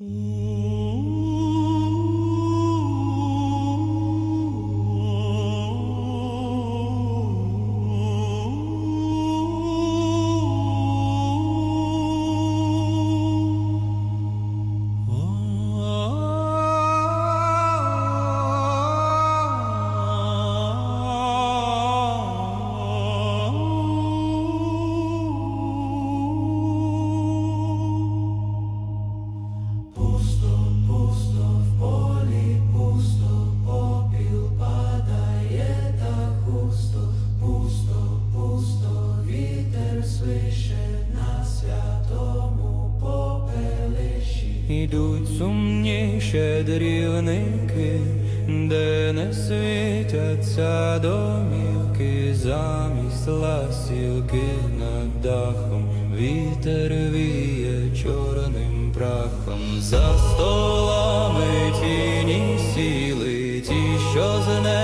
Mm. Вітер на святому попелищі. Ідуть сумні щедрівники, де не світяться домівки, замість ласівки над дахом, вітер віє чорним прахом, за столами тіні сіли, ті, що з неба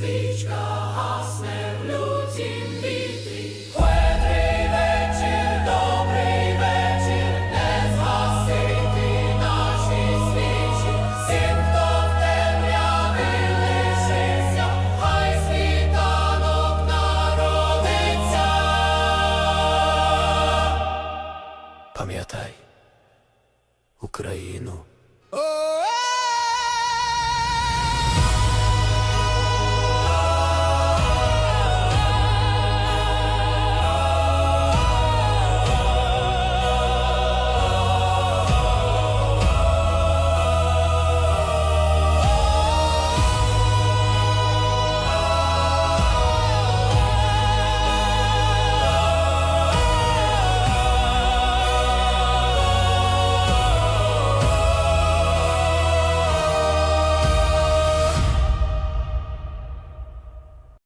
Свічка гасне в лютім вітрі, Щедрий вечір, добрий вечір, не згасити наші свічі, всім, хто в хай світанок народиться. Пам'ятай Україну.